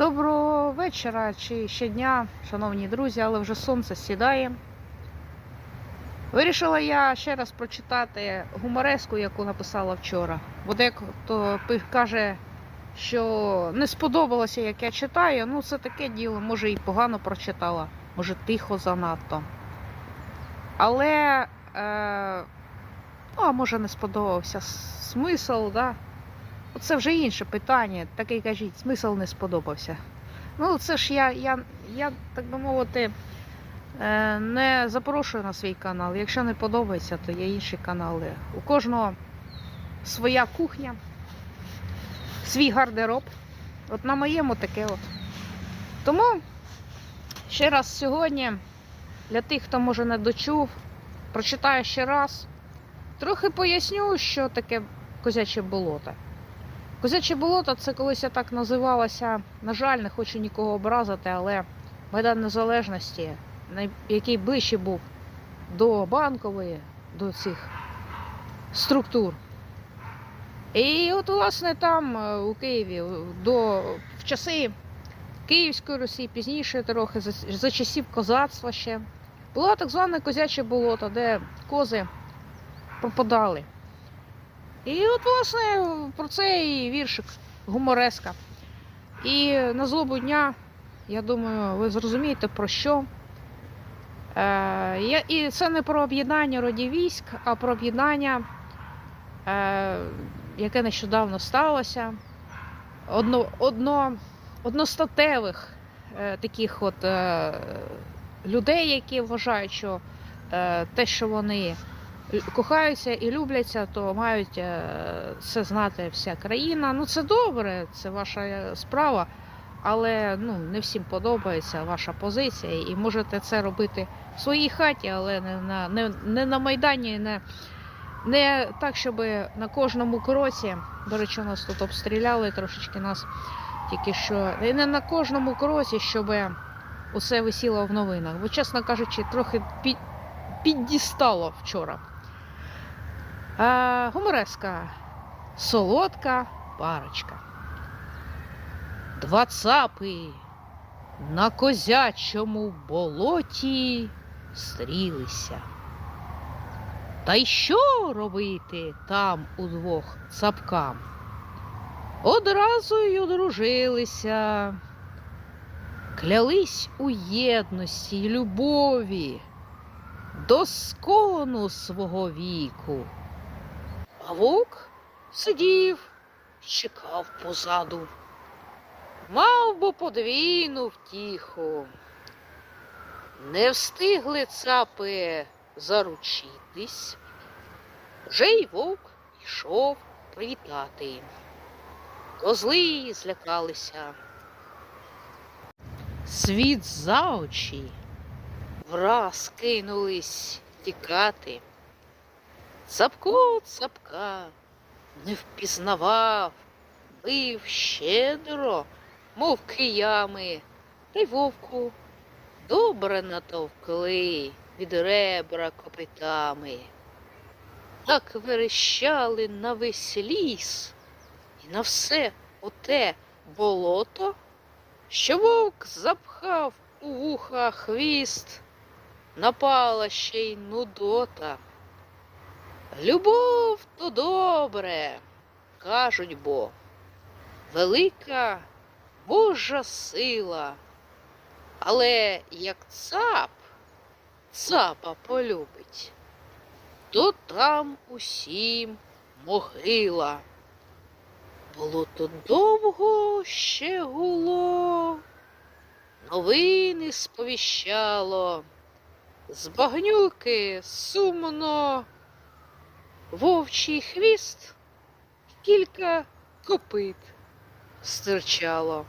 Доброго вечора чи ще дня, шановні друзі, але вже сонце сідає. Вирішила я ще раз прочитати гумореску, яку написала вчора. Бо дехто каже, що не сподобалося, як я читаю. Ну, це таке діло, може і погано прочитала, може тихо занадто. Але, е, ну, а може не сподобався смисл, да? Це вже інше питання. Таке кажіть, смисл не сподобався. Ну, це ж я, я, я так би мовити, е, не запрошую на свій канал. Якщо не подобається, то є інші канали. У кожного своя кухня, свій гардероб. От на моєму таке от. Тому ще раз сьогодні, для тих, хто може не дочув, прочитаю ще раз. Трохи поясню, що таке козяче болото. Козяче болото це колись так називалося. На жаль, не хочу нікого образити, але Майдан Незалежності, який ближче був до банкової, до цих структур. І от, власне, там, е, у Києві, до, в часи Київської Русі, пізніше трохи, за, за часів козацтва ще, було так зване козяче болото, де кози пропадали. І от, власне, про це і віршик гумореска. І на злобу дня, я думаю, ви зрозумієте про що. Е, і це не про об'єднання родів військ, а про об'єднання, е, яке нещодавно сталося. Одно, одно, одностатевих е, таких от е, людей, які вважають, що е, те, що вони кохаються і любляться, то мають це знати вся країна. Ну це добре, це ваша е, справа, але ну, не всім подобається ваша позиція, і можете це робити в своїй хаті, але не на, не, не на Майдані, не, не так, щоб на кожному кроці, до речі, нас тут обстріляли трошечки нас тільки що, і не на кожному кроці, щоб усе висіло в новинах. Бо, чесно кажучи, трохи під, піддістало вчора. А, гумореска. Солодка парочка. Два цапи на козячому болоті стрілися. Та й що робити там удвох цапкам? Одразу й одружилися, клялись у єдності й любові до скону свого віку. А вовк сидів, чекав позаду. Мав би подвійну втіху. Не встигли цапи заручитись. Вже й вовк йшов привітати. Козли злякалися. Світ за очі враз кинулись тікати. Цапко цапка не впізнавав, бив щедро, мов киями, та й вовку добре натовкли від ребра копитами. Так верещали на весь ліс і на все оте болото, що вовк запхав у вуха хвіст, напала ще й нудота. Любов то добре, кажуть бо, велика Божа сила. Але як цап цапа полюбить, то там усім могила. Було то довго ще гуло, новини сповіщало, з багнюки сумно вовчий хвіст, кілька копит стирчало.